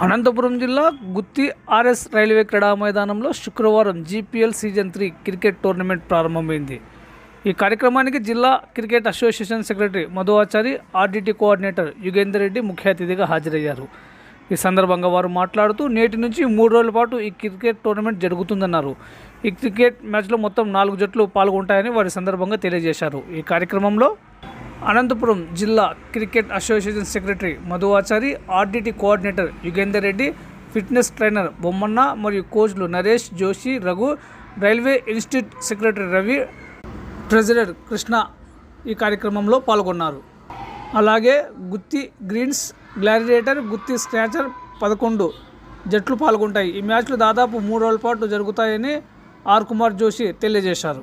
అనంతపురం జిల్లా గుత్తి RS railway క్రీడా మైదానంలో శుక్రవారం GPL season three cricket tournament ప్రారంభమైంది. ఈ కార్యక్రమానికి జిల్లా cricket association secretary Madhuvachari Achari RDT coordinator Yugender Reddy ముఖ్య అతిథిగా హాజరయ్యారు. ఈ సందర్భంగా వారు మాట్లాడుతూ నేటి నుంచి మూడు రోజుల పాటు ఈ క్రికెట్ టోర్నమెంట్ జరుగుతుందన్నారు. ఈ క్రికెట్ మ్యాచ్లో మొత్తం నాలుగు జట్లు పాల్గొంటాయని వారి సందర్భంగా తెలియజేశారు. ఈ కార్యక్రమంలో అనంతపురం జిల్లా cricket association secretary Madhu Achari RDT coordinator Yugender Reddy fitness trainer Bommanna మరియు కోచ్లు Naresh Joshi Raghu railway institute secretary Ravi treasurer Krishna ఈ కార్యక్రమంలో పాల్గొన్నారు. అలాగే గుత్తి గ్రీన్స్ గ్లారిడేటర్ గుత్తి స్క్రాచర్ పదకొండు జట్లు పాల్గొంటాయి. ఈ మ్యాచ్లు దాదాపు మూడు రోజుల పాటు జరుగుతాయని ఆర్ కుమార్ జోషి తెలియజేశారు.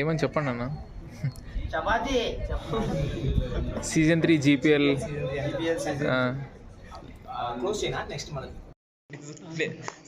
ఏమని చెప్పండి అన్న? Chapati. Season three GPL. Next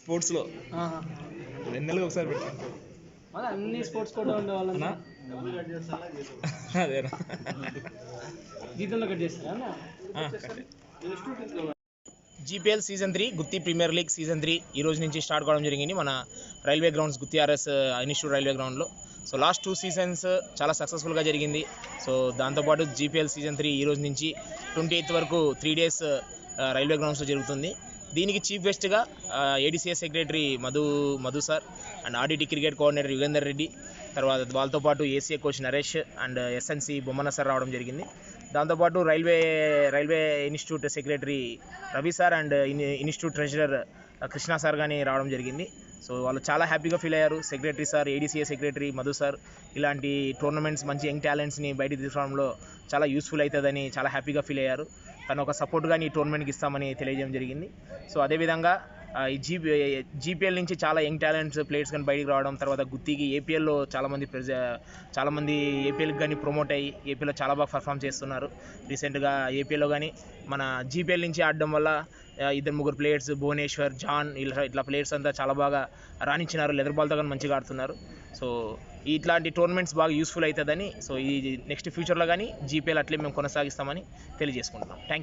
స్పోర్ట్స్లో. రెండు నెలలకు ఒకసారి పెడతాను అన్ని స్పోర్ట్స్ కూడా ఉండేవాళ్ళ అదేనా జీతంలో కట్ చేస్తారా. GPL season three Gutti premier league season three ఈ రోజు నుంచి స్టార్ట్ కావడం జరిగింది మన railway grounds Gutti RS institute railway గ్రౌండ్లో. సో లాస్ట్ టూ సీజన్స్ చాలా సక్సెస్ఫుల్గా జరిగింది. సో దాంతోపాటు జీపీఎల్ సీజన్ త్రీ ఈ రోజు నుంచి ట్వంటీ ఎయిత్ వరకు త్రీ డేస్ uh, రైల్వే గ్రౌండ్స్లో జరుగుతుంది. దీనికి చీఫ్ గెస్ట్గా ADCS secretary Madhu Madhu sir and RDT cricket coordinator Yugender Reddy తర్వాత వాళ్ళతో పాటు ACA coach Naresh and SNC Bommana sir రావడం జరిగింది. దాంతోపాటు railway railway institute secretary Ravi sir and institute treasurer Krishna sir కానీ రావడం జరిగింది. సో వాళ్ళు చాలా హ్యాపీగా ఫీల్ అయ్యారు. Secretary sir ADCA secretary Madhu sir ఇలాంటి టోర్నమెంట్స్ మంచి యంగ్ టాలెంట్స్ని బయటికి తీసుకురావడంలో చాలా యూస్ఫుల్ అవుతుందని చాలా హ్యాపీగా ఫీల్ అయ్యారు. తను ఒక సపోర్ట్గా ఈ టోర్నమెంట్కి ఇస్తామని తెలియజేయడం జరిగింది. సో అదేవిధంగా ఈ జీపీ జీపీఎల్ నుంచి చాలా యంగ్ టాలెంట్స్ ప్లేయర్స్ కానీ బయటికి రావడం తర్వాత గుత్తికి ఏపీఎల్లో చాలామంది ప్రజ చాలామంది ఏపీఎల్కి కానీ ప్రమోట్ అయ్యి ఏపీలో చాలా బాగా పర్ఫామ్ చేస్తున్నారు. రీసెంట్గా ఏపీలో కానీ మన జీపీఎల్ నుంచి ఆడడం వల్ల ఇద్దరు ముగ్గురు ప్లేయర్స్ భువనేశ్వర్ జాన్ ఇలా ఇట్లా ప్లేయర్స్ అంతా చాలా బాగా రాణించినారు. లెదర్ బాల్తో కానీ మంచిగా ఆడుతున్నారు. సో ఇట్లాంటి టోర్నమెంట్స్ బాగా యూస్ఫుల్ అవుతుందని సో ఈ నెక్స్ట్ ఫ్యూచర్లో కానీ జీపీఎల్ అట్లే మేము కొనసాగిస్తామని తెలియజేసుకుంటున్నాం. థ్యాంక్